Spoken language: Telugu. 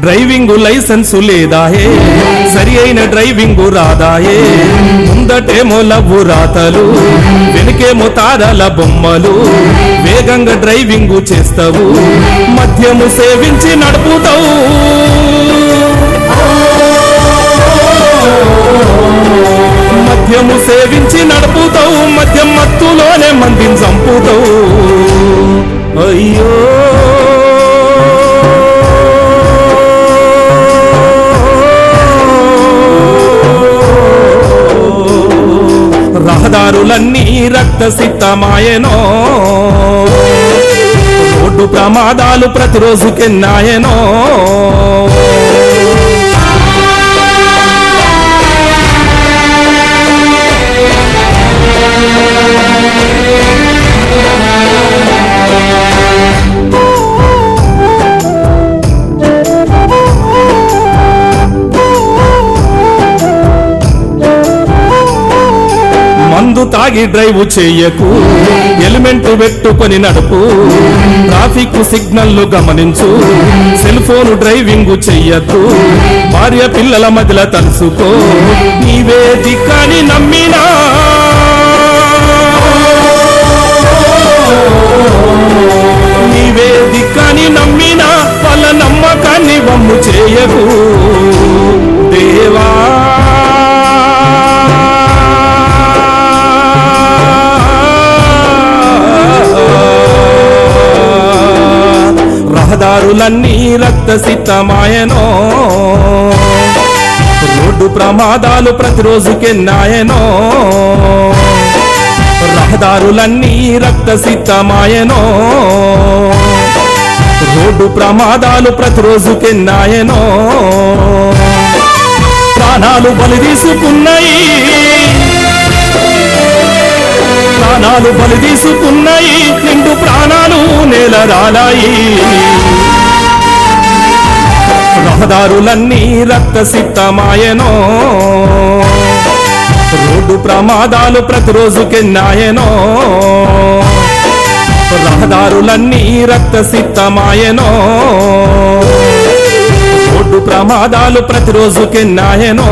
Driving licence లేదాయే. సరి అయిన డ్రైవింగ్ రాదాయే. ముందటేమో లవ్వు రాతలు వెనుకేమో తారల బొమ్మలు వేగంగా డ్రైవింగ్ చేస్తావు మద్యము సేవించి నడుపుతావు. మద్యము సేవించి నడుపుతావు మద్యం మత్తులోనే మందిని చంపుతావు. అయ్యో. రహదారులన్నీ రక్తసిద్ధమాయనో. రోడ్డు ప్రమాదాలు ప్రతిరోజుకెన్నాయనో మందు తాగి డ్రైవ్ చేయకు. ఎలిమెంట్ పెట్టుకొని నడుపు. ట్రాఫిక్ సిగ్నల్ను గమనించు. సెల్ ఫోన్ డ్రైవింగ్ చెయ్యకు. భార్య పిల్లల మధ్యలో తలుసుకో నీవే దిక్కని నమ్మినా. నీవే దిక్కని నమ్మినా. వాళ్ళ నమ్మకాన్ని వమ్ము చేయకు. రహదారులన్నీ రక్తసిద్ధమాయనో. రోడ్డు ప్రమాదాలు ప్రతిరోజుకెన్నాయనో. రహదారులన్నీ రక్తసిద్ధమాయనో. రోడ్డు ప్రమాదాలు ప్రతిరోజుకెన్నాయనో. ప్రాణాలు బలి తీసుకున్నాయి ప్రాణాలు బలి తీసుకున్నాయి నిండు ప్రాణాలు నేల రాలాయి. రహదారులన్నీ రక్తసిద్ధమాయనో. రోడ్డు ప్రమాదాలు ప్రతిరోజుకెన్నాయనో. రహదారులన్నీ రక్తసిద్ధమాయనో. రోడ్డు ప్రమాదాలు ప్రతిరోజుకెన్నాయనో.